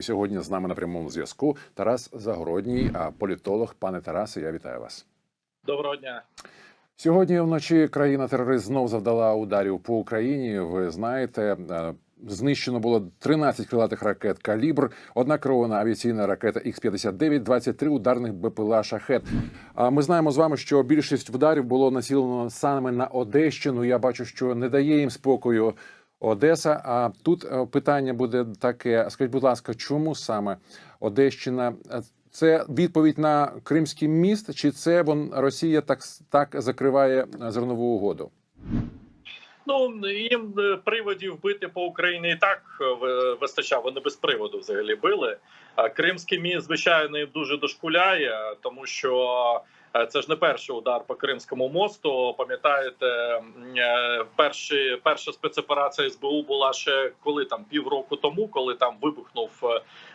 Сьогодні з нами на прямому зв'язку Тарас Загородній, а політолог. Пане Тарасе, я вітаю вас. Доброго дня. Сьогодні вночі країна-терорист знов завдала ударів по Україні. Ви знаєте, е, знищено було 13 крилатих ракет калібр, одна керована авіаційна ракета Х-59, 23 ударних БПЛА Шахет. А ми знаємо з вами, що більшість вдарів було націлено саме на Одещину. Я бачу, що не дає їм спокою Одеса. А тут е, питання буде таке: скажіть, будь ласка, чому саме Одещина? Е, Це відповідь на Кримський міст, чи це вон Росія так так закриває е, зернову угоду? Ну їм приводів бити по Україні і так ви- вистачав. Вони без приводу взагалі били. А Кримський міст, звичайно, їм дуже дошкуляє, тому що це ж не перший удар по Кримському мосту. Пам'ятаєте, е, перші, перша спецоперація СБУ була ще коли там півроку тому, коли там вибухнув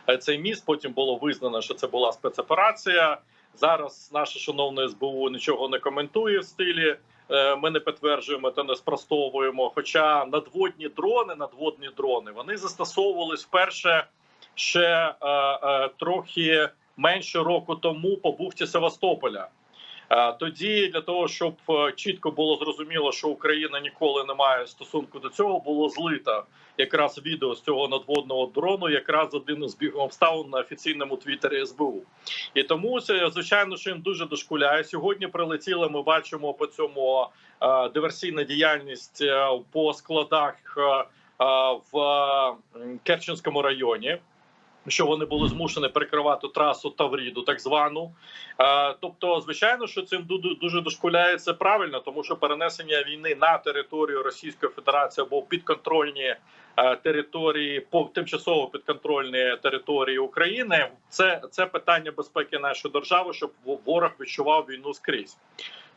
е, цей міст. Потім було визнано, що це була спецоперація. Зараз наше шановне СБУ нічого не коментує в стилі. Е, Ми не підтверджуємо та не спростовуємо. Хоча надводні дрони, надводні дрони, вони застосовувались вперше ще е, е, трохи менше року тому по бухті Севастополя. Е, Тоді для того, щоб е, чітко було зрозуміло, що Україна ніколи не має стосунку до цього, було злито якраз відео з цього надводного дрону, якраз один із бігом обставин на офіційному твіттері СБУ. І тому звичайно, що їм дуже дошкуляє. Сьогодні прилетіли. Ми бачимо по цьому е, диверсійна діяльність по складах в Керченському районі. Що вони були змушені перекривати трасу Тавріду, так звану. Е, тобто, звичайно, що цим ду- дуже дошкуляє це правильно, тому що перенесення війни на територію Російської Федерації або підконтрольні е, території, по тимчасово підконтрольні території України, це, це питання безпеки нашої держави, щоб ворог відчував війну скрізь.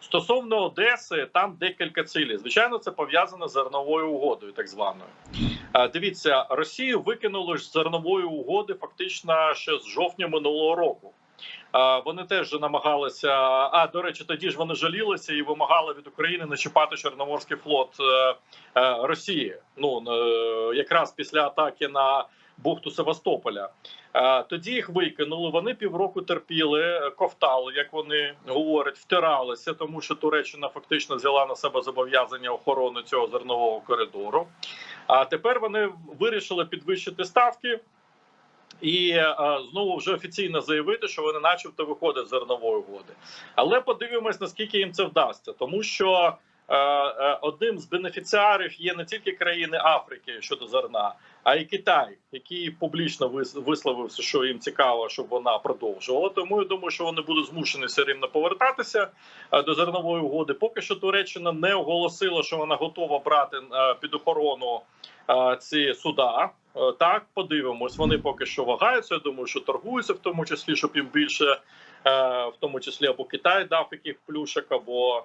Стосовно Одеси, там декілька цілей. Звичайно, це пов'язано з зерновою угодою, так званою. Е, Дивіться, Росію викинули з зернової угоди фактично ще з жовтня минулого року. Е, Вони теж намагалися. А до речі, тоді ж вони жалілися і вимагали від України не чіпати Чорноморський флот е, Росії. Ну якраз після атаки на бухту Севастополя. Е, Тоді їх викинули. Вони півроку терпіли, е, ковтали, як вони говорять, втиралися, тому що Туреччина фактично взяла на себе зобов'язання охорони цього зернового коридору. А тепер вони вирішили підвищити ставки. І е, знову вже офіційно заявити, що вони, начебто, виходять з зернової угоди. Але подивимось, наскільки їм це вдасться, тому що одним з бенефіціарів є не тільки країни Африки щодо зерна, а й Китай, який публічно вис- висловився, що їм цікаво, щоб вона продовжувала. Тому я думаю, що вони будуть змушені все рівно повертатися е, до зернової угоди. Поки що Туреччина не оголосила, що вона готова брати е, під охорону е, ці суда. Е, Так, подивимось. Вони поки що вагаються. Я думаю, що торгуються, в тому числі, щоб їм більше, е, в тому числі або Китай дав яких плюшок, або е,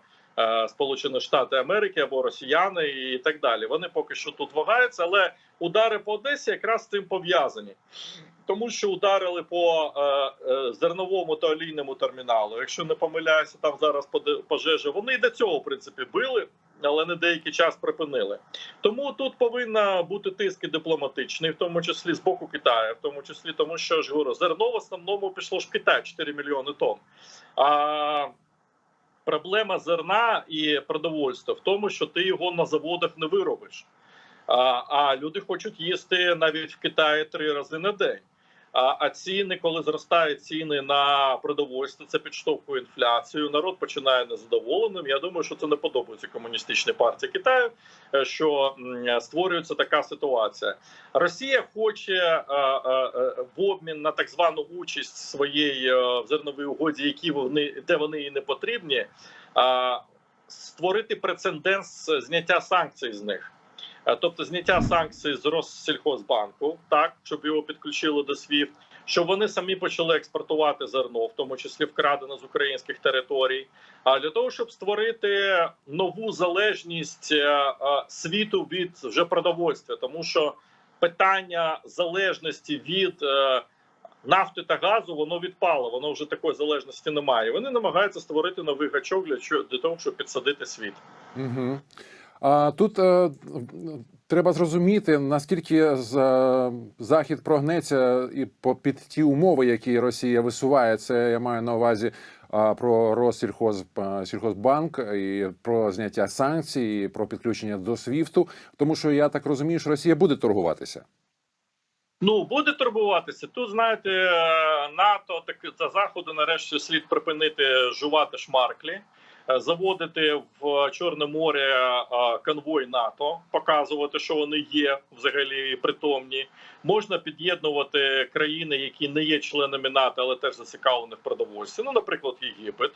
Сполучені Штати Америки, або Росіяни і так далі. Вони поки що тут вагаються, але удари по Одесі якраз з цим пов'язані. Тому що ударили по е, е, зерновому та олійному терміналу. Якщо не помиляюся, там зараз пожежа. Вони і до цього в принципі били, але не деякий час припинили. Тому тут повинна бути тиск дипломатичний, в тому числі з боку Китаю, в тому числі тому, що ж говорю, зерно в основному пішло ж в Китай 4 мільйони тонн. А проблема зерна і продовольства в тому, що ти його на заводах не виробиш. А, а люди хочуть їсти навіть в Китаї три рази на день. А, ціни, коли зростають ціни на продовольство, це підштовхує інфляцію. Народ починає незадоволеним. Я думаю, що це не подобається комуністичній партії Китаю, е, що створюється така ситуація. Росія хоче е, е, в обмін на так звану участь своєї в зерновій угоді, які вони де вони їй не потрібні, створити прецедент зняття санкцій з них. Е, Тобто зняття санкцій з Россельхозбанку, так щоб його підключили до SWIFT, щоб вони самі почали експортувати зерно, в тому числі вкрадене з українських територій. А для того, щоб створити нову залежність е, е, світу від вже продовольства, тому що питання залежності від нафти та газу воно відпало, воно вже такої залежності немає. Вони намагаються створити новий гачок для того, щоб підсадити світ. Угу. Тут е, треба зрозуміти, наскільки захід прогнеться і під ті умови, які Росія висуває. Це я маю на увазі про Россільхоз сільхозбанк і про зняття санкцій, і про підключення до СВІФТу. Тому що я так розумію, що Росія буде торгуватися. Ну буде турбуватися. Тут знаєте, е, НАТО так за заходу нарешті слід припинити жувати шмарклі, е, заводити в Чорне море е, конвой НАТО, показувати, що вони є взагалі притомні. Можна під'єднувати країни, які не є членами НАТО, але теж зацікавлені в продовольстві. Ну, наприклад, Єгипет.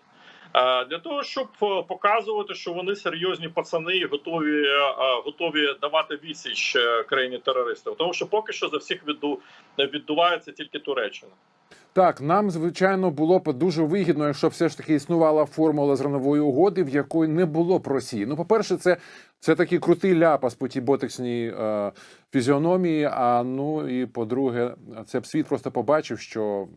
Е, Для того щоб е, показувати, що вони серйозні пацани і готові е, готові давати відсіч е, країні терористів, тому що поки що за всіх відду віддувається тільки Туреччина. Так, нам звичайно було б дуже вигідно, якщо все ж таки існувала формула зернової угоди, в якої не було б Росії. Ну, по-перше, це, це такий крутий ляпас по тій ботексній е, фізіономії. А ну і по-друге, це б світ просто побачив, що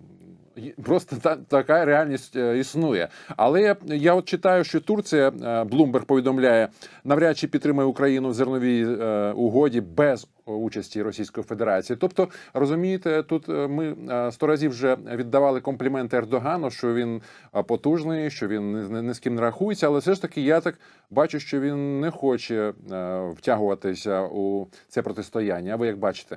просто та, така реальність е, існує. Але я, от читаю, що Турція Блумберг повідомляє, навряд чи підтримує Україну в зерновій е, угоді без участі Російської Федерації. Тобто, розумієте, тут е, ми сто разів вже віддавали компліменти Ердогану, що він потужний, що він ні з ким не рахується. Але все ж таки, я так бачу, що він не хоче втягуватися у це протистояння. А ви як бачите?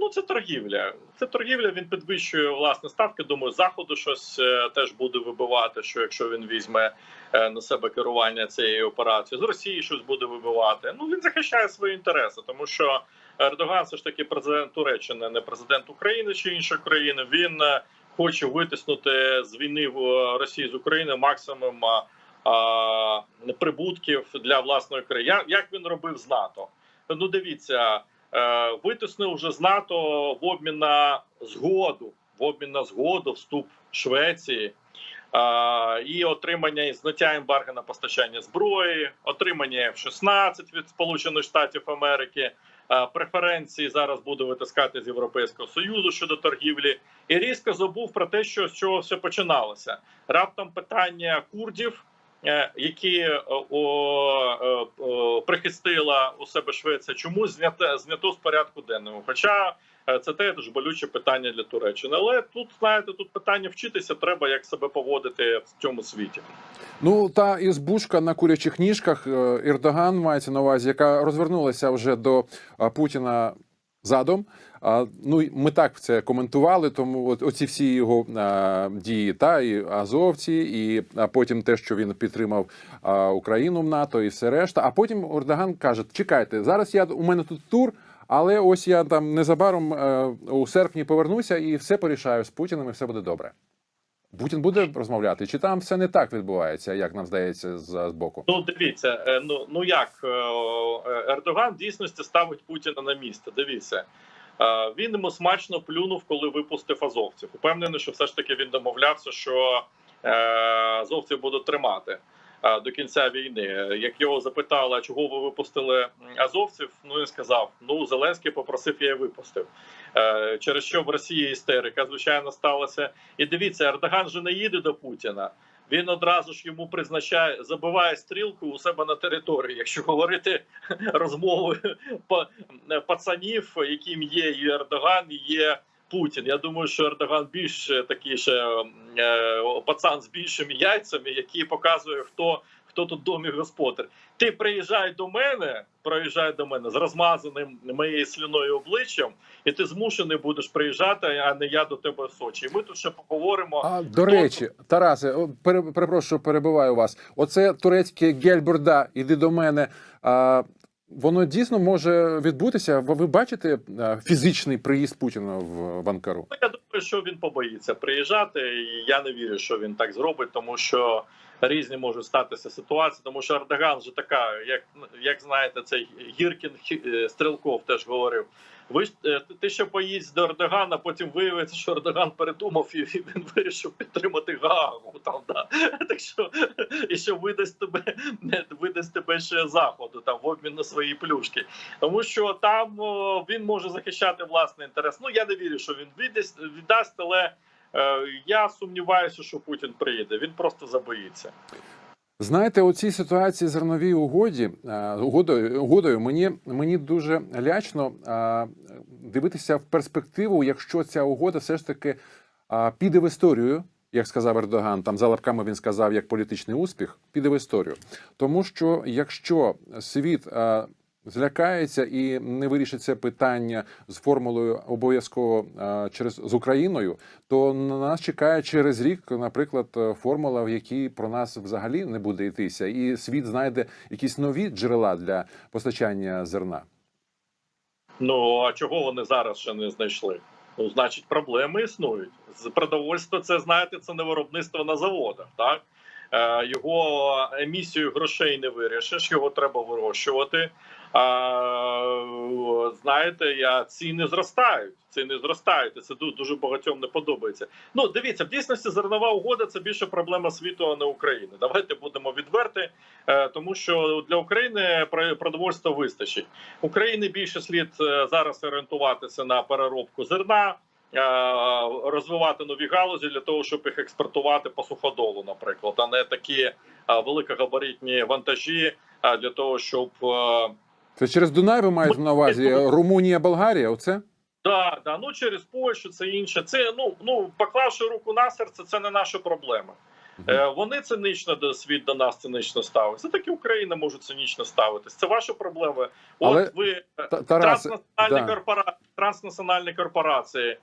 Ну це торгівля. Це торгівля. Він підвищує власне ставки. Думаю, заходу щось е, теж буде вибивати. Що якщо він візьме е, на себе керування цією операцією, з Росії щось буде вибивати. Ну він захищає свої інтереси, тому що Ердоган все ж таки президент Туреччини, не президент України чи іншої країни. Він е, хоче витиснути з війни в е, Росії з України максимум а, а, прибутків для власної країни. Як він робив з НАТО? Ну дивіться е, витиснив вже з НАТО в обмін на згоду, в обмін на згоду вступ Швеції е, і отримання і зняття ембарго на постачання зброї, отримання F-16 від Сполучених Штатів Америки. е, Преференції зараз буде витискати з Європейського союзу щодо торгівлі, і різко забув про те, що з чого все починалося. Раптом питання курдів, е, які е, е, о, прихистила у себе Швеція, чому знято, знято з порядку денного? Хоча е, це теж болюче питання для Туреччини. Але тут знаєте, тут питання вчитися треба, як себе поводити в цьому світі. Ну та ізбушка на курячих ніжках е, Ердоган мається на увазі, яка розвернулася вже до е, Путіна задом. А, ну ми так це коментували. Тому от оці всі його а, дії, та і азовці, і а потім те, що він підтримав а, Україну в НАТО, і все решта. А потім Ордоган каже: чекайте, зараз я у мене тут тур. Але ось я там незабаром е, у серпні повернуся і все порішаю з Путіним, і все буде добре. Путін буде розмовляти, чи там все не так відбувається, як нам здається, з, боку? Ну дивіться, е, ну ну як е, е, Ердоган в дійсності ставить Путіна на місце. Дивіться. Він йому смачно плюнув, коли випустив азовців. Упевнений, що все ж таки він домовлявся, що азовців будуть тримати до кінця війни. Як його запитали, чого ви випустили азовців? Ну він сказав: ну Зеленський попросив, я випустив. Е, Через що в Росії істерика, звичайно, сталася. І дивіться, Ердоган же не їде до Путіна. Він одразу ж йому призначає, забиває стрілку у себе на території. Якщо говорити розмови па- пацанів, яким є і Ердоган, є Путін. Я думаю, що Ердоган більш е, такий ще е, пацан з більшими яйцями, який показує, хто. Хто тут домі господар? Ти приїжджай до мене, приїжджай до мене з розмазаним моєю слюною обличчям, і ти змушений будеш приїжджати, а не я до тебе в Сочі. І ми тут ще поговоримо. А до речі, Тарасе, перепрошую, перебиваю вас. Оце турецьке гельбурда, іди до мене. А, воно дійсно може відбутися. Ви бачите фізичний приїзд Путіна в, в Анкару? Ну, Я думаю, що він побоїться приїжджати, і я не вірю, що він так зробить, тому що різні можуть статися ситуації. Тому що Ердоган вже така, як як знаєте, цей Гіркін е, теж говорив. Ви е, ти ще поїдь до Ердогана, потім виявиться, що Ердоган передумав і він вирішив підтримати Гаагу. Там да так що і що видасть тебе, не видасть тебе ще заходу там в обмін на свої плюшки. Тому що там він може захищати власний інтерес. Ну я не вірю, що він віддасть, віддасть, але я сумніваюся, що Путін приїде. Він просто забоїться. Знаєте, у цій ситуації зерновій угоді е, угодою, угодою мені, мені дуже лячно е, дивитися в перспективу, якщо ця угода все ж таки е, піде в історію, як сказав Ердоган, там за лапками він сказав як політичний успіх, піде в історію. Тому що якщо світ е, злякається і не вирішить це питання з формулою обов'язково через з Україною, то на нас чекає через рік, наприклад, формула, в якій про нас взагалі не буде йтися, і світ знайде якісь нові джерела для постачання зерна. Ну а чого вони зараз ще не знайшли? Ну, значить, проблеми існують. З продовольства це знаєте, це не виробництво на заводах. Так е, його емісію грошей не вирішиш, його треба вирощувати. А, знаєте, я ціни зростають. Ціни зростають. і Це ду- дуже багатьом не подобається. Ну дивіться, в дійсності зернова угода це більше проблема світу, а не України. Давайте будемо відверти, е, тому що для України про- продовольства вистачить. Україні більше слід е, зараз орієнтуватися на переробку зерна. е, Розвивати нові галузі для того, щоб їх експортувати по суходолу, наприклад, а не такі великогабаритні вантажі для того, щоб Це через Дунай ви маєте на увазі Румунія, Болгарія? Оце Да, да, ну через Польщу це інше. Це ну ну поклавши руку на серце, це не наша проблема. Е, вони цинично до світ до нас цинично ставиться. Так і Україна може цинічно ставитись. Це ваша проблема. От Але, ви е, Тарас, транснаціональні да. корпорації, транснаціональні корпорації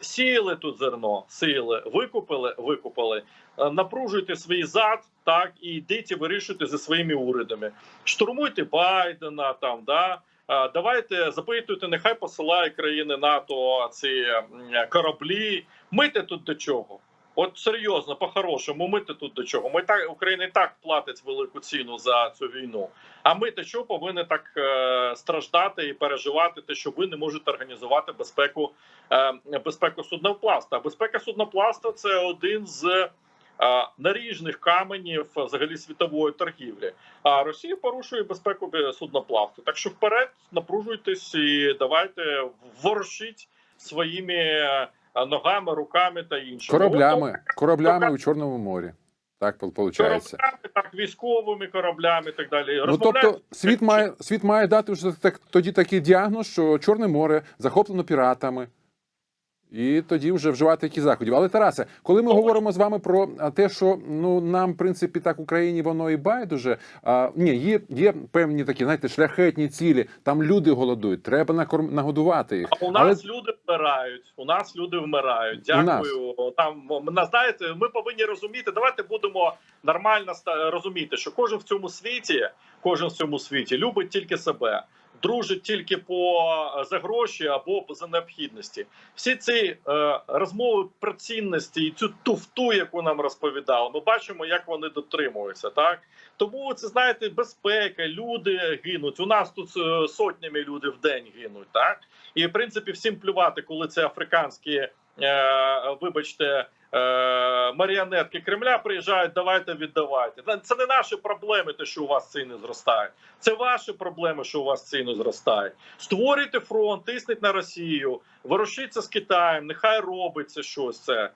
сіяли тут зерно, сіяли, викупили, викупили. Е, Напружуйте свій зад, так і йдіть вирішуйте зі своїми урядами. Штурмуйте Байдена там, да. Е, Давайте запитуйте, нехай посилає країни НАТО ці кораблі. Мити тут до чого? От серйозно, по-хорошому, мити тут до чого? Ми так Україна і так платить велику ціну за цю війну. А ми те, що повинні так е, страждати і переживати, те, що ви не можете організувати безпеку е, безпеку суднопласта. Безпека суднопласта це один з е, наріжних каменів взагалі світової торгівлі. А Росія порушує безпеку бе- судноплавства. Так що вперед напружуйтесь і давайте ворушіть своїми е, ногами, руками та іншими. кораблями, кораблями у Чорному морі. Так виходить. кораблями, так військовими кораблями, і так далі. Ну тобто світ має світ має дати вже так тоді такий діагноз, що Чорне море захоплено піратами. І тоді вже вживати які заходів. Але Тарасе, коли ми говоримо з вами про те, що ну нам, в принципі, так Україні воно і байдуже. А, ні, є, є певні такі, знаєте, шляхетні цілі. Там люди голодують, треба накорм нагодувати їх. А у нас люди вмирають. У нас люди вмирають. У нас. Дякую. Там на знаєте, ми повинні розуміти. Давайте будемо нормально розуміти, що кожен в цьому світі, кожен в цьому світі любить тільки себе. Дружить тільки по за гроші або за необхідності. Всі ці е, розмови про цінності і цю туфту, яку нам розповідали, ми бачимо, як вони дотримуються. Так тому це знаєте, безпека, люди гинуть. У нас тут е, сотнями люди в день гинуть. Так і в принципі всім плювати, коли це африканські, е, вибачте, е, маріонетки Кремля приїжджають. Давайте віддавайте. Це не наші проблеми, те, що у вас ціни зростають. Це ваші проблеми, що у вас ціни зростають. Створюйте фронт, тисніть на Росію, ворушіться з Китаєм. Нехай робиться щось це.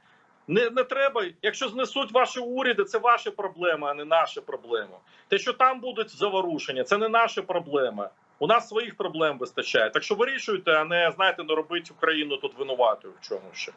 Не, не треба, якщо знесуть ваші уряди, це ваші проблеми, а не наші проблеми. Те, що там будуть заворушення, це не наші проблеми. У нас своїх проблем вистачає. Так що вирішуйте, а не знаєте, не робить Україну тут винуватою в чому ще.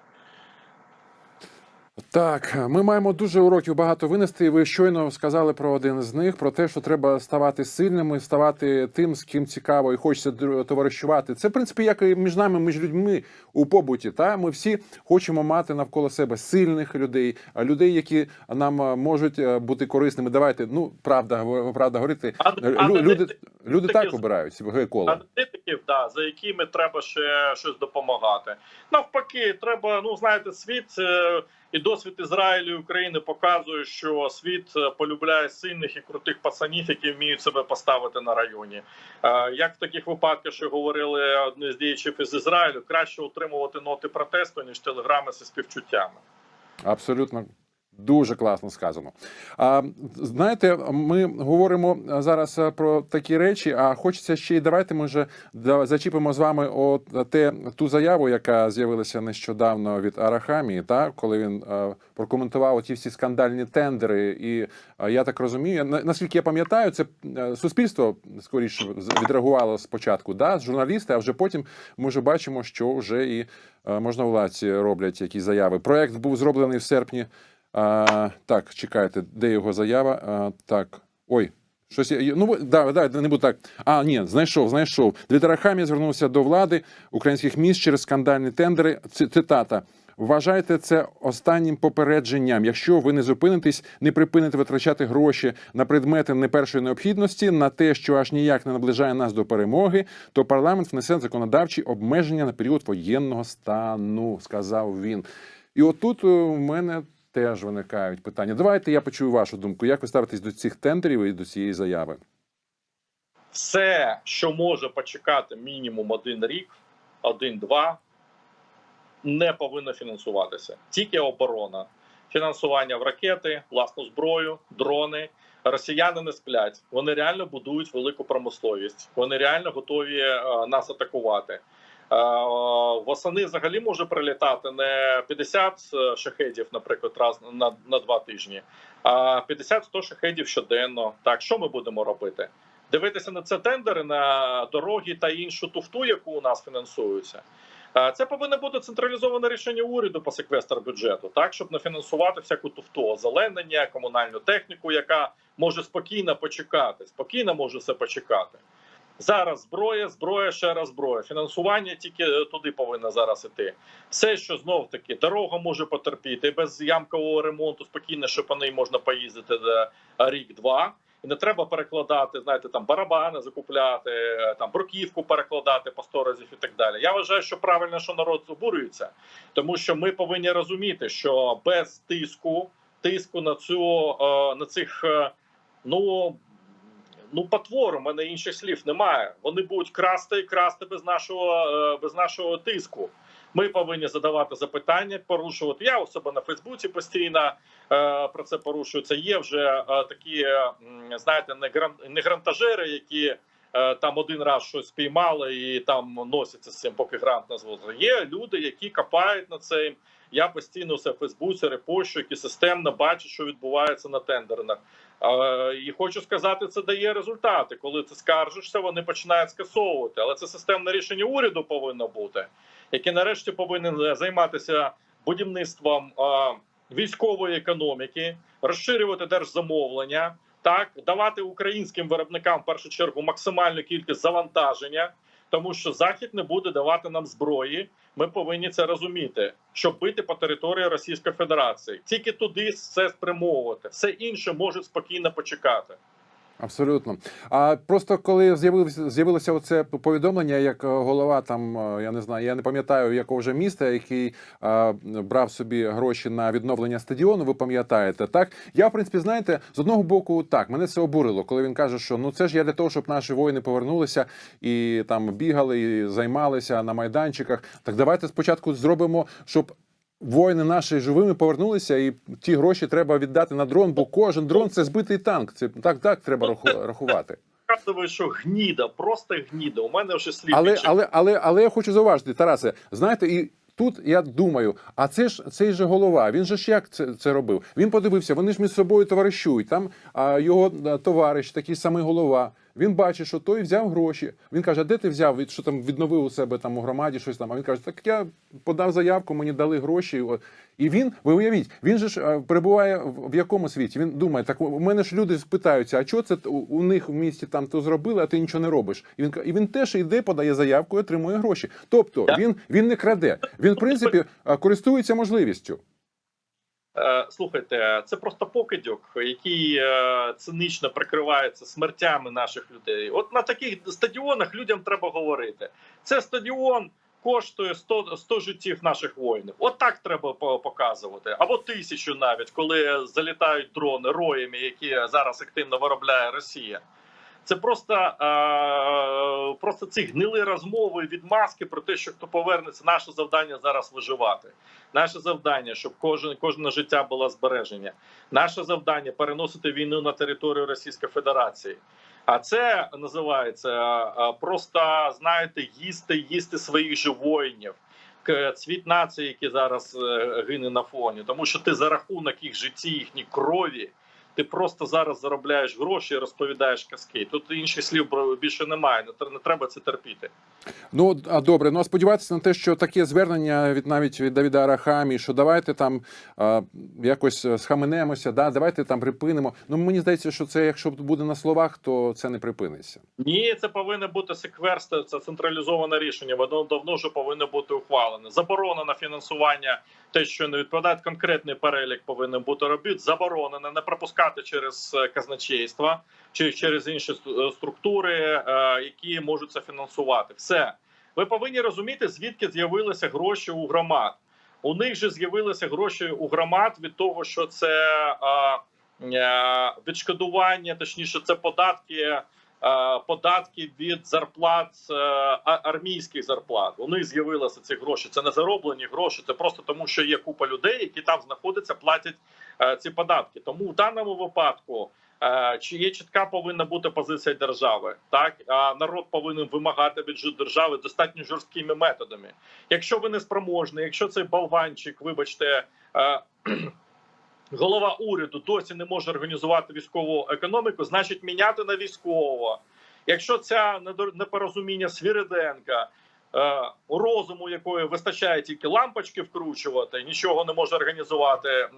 Так, ми маємо дуже уроків багато винести. і Ви щойно сказали про один з них: про те, що треба ставати сильними, ставати тим, з ким цікаво і хочеться товаришувати. Це в принципі як і між нами, між людьми у побуті. Та ми всі хочемо мати навколо себе сильних людей, людей, які нам можуть е, бути корисними. Давайте, ну правда, правда говорити. А- Лю- люди, люди так обирають своє коло. да, за якими треба ще щось допомагати. Навпаки, треба, ну знаєте, світ е, і досвід Ізраїлю і України показує, що світ е, полюбляє сильних і крутих пацанів, які вміють себе поставити на районі. Е, Як в таких випадках, що говорили одні з діячів із Ізраїлю, краще отримувати ноти протесту ніж телеграми зі співчуттями. Абсолютно Дуже класно сказано. А знаєте, ми говоримо зараз е, про такі речі. А хочеться ще й давайте може да- зачіпимо з вами от те ту заяву, яка з'явилася нещодавно від Арахамії, та коли він е, прокоментував ті всі скандальні тендери. І е, я так розумію, наскільки я пам'ятаю, це е, суспільство скоріше відреагувало спочатку, да, журналісти, а вже потім ми вже бачимо, що вже і е, можновладці роблять якісь заяви. Проект був зроблений в серпні. А, так, чекайте, де його заява? А, так. Ой. Щось я. Ну, да, да, не буду так. А, ні, знайшов, знайшов. Двітер Арахамія звернувся до влади українських міст через скандальні тендери. Цитата. Вважайте це останнім попередженням. Якщо ви не зупинитесь, не припините витрачати гроші на предмети не першої необхідності, на те, що аж ніяк не наближає нас до перемоги, то парламент внесе законодавчі обмеження на період воєнного стану, сказав він. І отут е, у мене теж виникають питання. Давайте я почую вашу думку. Як ви ставитесь до цих тендерів і до цієї заяви? все, що може почекати мінімум один рік, один-два, не повинно фінансуватися. Тільки оборона, фінансування в ракети, власну зброю, дрони. Росіяни не сплять. Вони реально будують велику промисловість. Вони реально готові е, нас атакувати. Е, Восени взагалі може прилітати не 50 шахедів, наприклад, раз на, на два тижні, а 50-100 шахедів щоденно. Так, що ми будемо робити? дивитися на це тендери на дороги та іншу туфту, яку у нас фінансується. Е, Це повинно бути централізоване рішення уряду по секвестр бюджету, так щоб не фінансувати всяку туфту, озеленення, комунальну техніку, яка може спокійно почекати, спокійно може все почекати. Зараз зброя, зброя, ще раз зброя. Фінансування тільки е, туди повинно зараз іти. Все, що знов таки дорога може потерпіти без ямкового ремонту, спокійно, що по неї можна поїздити рік-два. І не треба перекладати, знаєте, там барабани закупляти, е, там бруківку перекладати по 100 разів і так далі. Я вважаю, що правильно, що народ обурюється, тому що ми повинні розуміти, що без тиску, тиску на цю е, на цих е, ну. Ну, потвор, у мене інших слів немає. Вони будуть красти і красти без нашого е, без нашого тиску. Ми повинні задавати запитання, порушувати. Я у себе на Фейсбуці постійно е, про це порушую. Це є вже е, такі, е, знаєте, не гран не грантажери, які е, там один раз щось спіймали і там носяться з цим, поки грант не. Є люди, які копають на цим. Я постійно все в Фейсбуці репощу, які системно бачать, що відбувається на тендерах. Е, і хочу сказати, це дає результати. Коли ти скаржишся, вони починають скасовувати. Але це системне рішення уряду повинно бути, яке нарешті повинен займатися будівництвом е, військової економіки, розширювати держзамовлення, так давати українським виробникам в першу чергу максимальну кількість завантаження, тому що захід не буде давати нам зброї. Ми повинні це розуміти, щоб бити по території Російської Федерації. Тільки туди все спрямовувати, все інше може спокійно почекати. Абсолютно. А просто коли з'явилося з'явилося оце повідомлення, як е, голова там, е, я не знаю, я не пам'ятаю якого вже міста, який е, брав собі гроші на відновлення стадіону. Ви пам'ятаєте, так? Я в принципі, знаєте, з одного боку, так мене це обурило, коли він каже, що ну це ж я для того, щоб наші воїни повернулися і там бігали, і займалися на майданчиках. Так давайте спочатку зробимо, щоб. Воїни наші живими повернулися, і ті гроші треба віддати на дрон, бо кожен дрон це збитий танк. Це так, так треба раху- рахувати. Казую, що гніда, просто гніда. У мене вже слід Але, але, але, але я хочу зауважити, Тарасе, знаєте, і тут я думаю, а це ж цей же голова. Він же ж як це, це робив? Він подивився, вони ж між собою товаришують. Там а, його товариш, такий самий голова. Він бачить, що той взяв гроші. Він каже: а де ти взяв? Від- Що там відновив у себе там у громаді щось там. А він каже: Так я подав заявку, мені дали гроші. І він, ви уявіть, він же ж перебуває в, якому світі? Він думає, так у мене ж люди спитаються, а чого це у, у них в місті там то зробили, а ти нічого не робиш. І він і він теж йде, подає заявку і отримує гроші. Тобто він, він не краде. Він, в принципі, користується можливістю. Е, Слухайте, це просто покидьок, який е, цинично прикривається смертями наших людей. От на таких стадіонах людям треба говорити. Це стадіон коштує 100, 100 життів наших воїнів. От так треба показувати. Або тисячу навіть, коли залітають дрони роями, які зараз активно виробляє Росія. Це просто, е, просто ці гнили розмови, відмазки про те, що хто повернеться. Наше завдання зараз виживати. Наше завдання, щоб кожен кожне життя було збереження. Наше завдання переносити війну на територію Російської Федерації. А це називається е, просто знаєте, їсти, їсти своїх же воїнів. Цвіт нації, який зараз е, гине на фоні, тому що ти за рахунок їх житті, їхній крові, ти просто зараз заробляєш гроші і розповідаєш казки. Тут інших слів більше немає. Не треба це терпіти. Ну а добре, ну а сподіватися на те, що таке звернення від навіть від Давіда Арахамі, що давайте там а, якось е, схаменемося, да, давайте там припинимо. Ну мені здається, що це, якщо буде на словах, то це не припиниться. Ні, це повинно бути секверство, це централізоване рішення. Воно давно вже повинно бути ухвалене. Заборона на фінансування, те, що не відповідає конкретний перелік, повинен бути робіт. Заборонено не пропускати через е, казначейство чи через інші е, структури, е, які можуть це фінансувати. Все ви повинні розуміти, звідки з'явилися гроші у громад. У них же з'явилися гроші у громад від того, що це відшкодування, точніше, це податки податки від зарплат е, армійських зарплат. Них з'явилися ці гроші. Це не зароблені гроші. Це просто тому, що є купа людей, які там знаходяться, платять е, ці податки. Тому в даному випадку. е, Чи є чітка повинна бути позиція держави? Так а народ повинен вимагати від держави достатньо жорсткими методами. Якщо ви не спроможні, якщо цей болванчик, вибачте, е, голова уряду досі не може організувати військову економіку, значить міняти на військового. Якщо ця непорозуміння Свіриденка, е, розуму якої вистачає тільки лампочки вкручувати, нічого не може організувати е,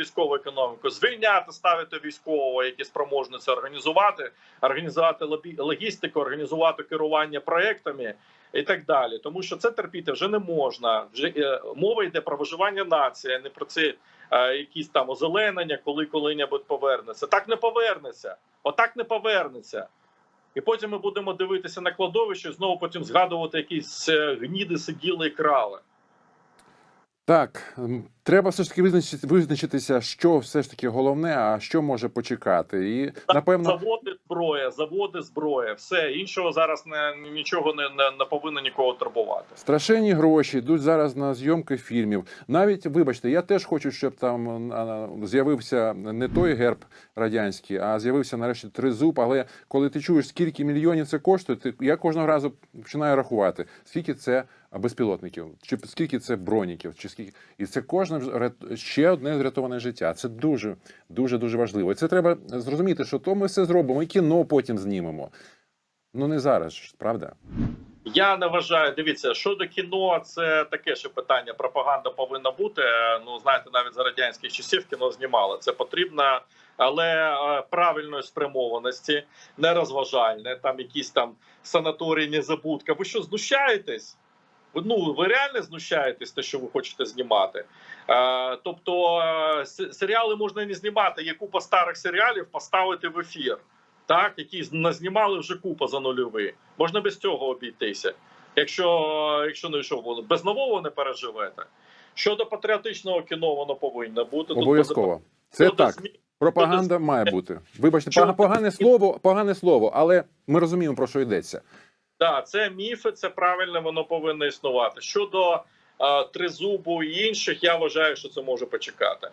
військову економіку, звільняти, ставити військового, які спроможні це організувати, організувати логістику, організувати керування проектами. І так далі, тому що це терпіти вже не можна. Вже е, мова йде про виживання нації, не про ці е, якісь там озеленення, коли коли-небудь повернеться. Так не повернеться. Отак не повернеться. І потім ми будемо дивитися на кладовище знову потім згадувати якісь е, гніди, сиділи і крали. Так, треба все ж таки визначити, визначитися, що все ж таки головне, а що може почекати. І напевно, Заводи зброя, заводи зброя, все іншого зараз не нічого не, не, не повинно нікого турбувати. страшенні гроші йдуть зараз на зйомки фільмів. Навіть вибачте, я теж хочу, щоб там а, з'явився не той герб радянський, а з'явився нарешті тризуб. Але коли ти чуєш, скільки мільйонів це коштує, ти я кожного разу починаю рахувати, скільки це безпілотників, чи скільки це броніків, чи скільки і це кожне ще одне зрятоване життя. Це дуже дуже дуже важливо. І це треба зрозуміти, що то ми все зробимо, і кіно потім знімемо. Ну не зараз, правда? Я не вважаю. Дивіться, щодо кіно, це таке ще питання. Пропаганда повинна бути. Е, Ну знаєте, навіть за радянських часів кіно знімали. Це потрібно, але е, правильної спрямованості, не розважальне. Там якісь там санаторії, незабудка. Ви що знущаєтесь? Ну ви реально знущаєтесь, те, що ви хочете знімати. Е, тобто е, серіали можна не знімати. Є купа старих серіалів поставити в ефір так, які назнімали вже купа за нульові. Можна без цього обійтися. Якщо, якщо не воно без нового не переживете. Щодо патріотичного кіно, воно повинно бути Обов'язково. Це щодо так. Пропаганда має бути. Вибачте, погане слово, погане слово, але ми розуміємо про що йдеться. Да, це міфи, це правильно, воно повинно існувати. Щодо е, тризубу і інших, я вважаю, що це може почекати.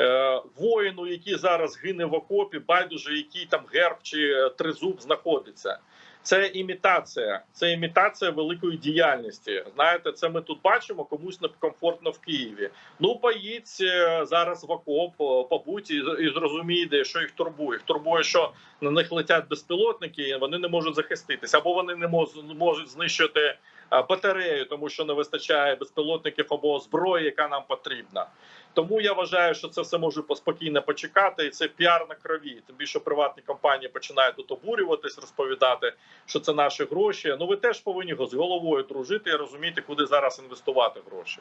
Е, воїну, який зараз гине в окопі, байдуже, який там герб чи е, тризуб знаходиться. Це імітація, це імітація великої діяльності. Знаєте, це ми тут бачимо, комусь некомфортно в Києві. Ну, поїдь е, зараз в окоп, е, побудь і, і зрозумійте, що їх турбує. Їх турбує, що на них летять безпілотники, і вони не можуть захиститися, або вони не можуть, знищити батарею, тому що не вистачає безпілотників або зброї, яка нам потрібна. Тому я вважаю, що це все може спокійно почекати, і це піар на крові. Тим більше приватні компанії починають тут обурюватись, розповідати, що це наші гроші. Ну ви теж повинні з головою дружити і розуміти, куди зараз інвестувати гроші.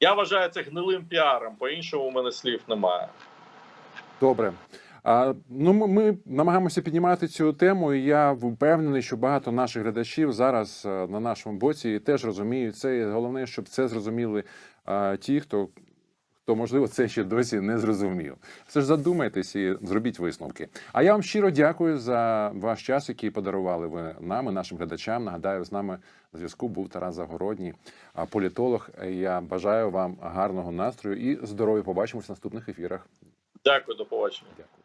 Я вважаю це гнилим піаром. По іншому у мене слів немає. Добре. А, ну, ми, ми намагаємося піднімати цю тему, і я впевнений, що багато наших глядачів зараз е, на нашому боці теж розуміють це. І головне, щоб це зрозуміли а, ті, хто, хто можливо це ще досі не зрозумів. Все ж задумайтесь і зробіть висновки. А я вам щиро дякую за ваш час, який подарували ви нам і нашим глядачам. Нагадаю, з нами на зв'язку був Тарас Загородній, а, політолог. Я бажаю вам гарного настрою і здоров'я. Побачимось в наступних ефірах. Дякую, до побачення. Дякую.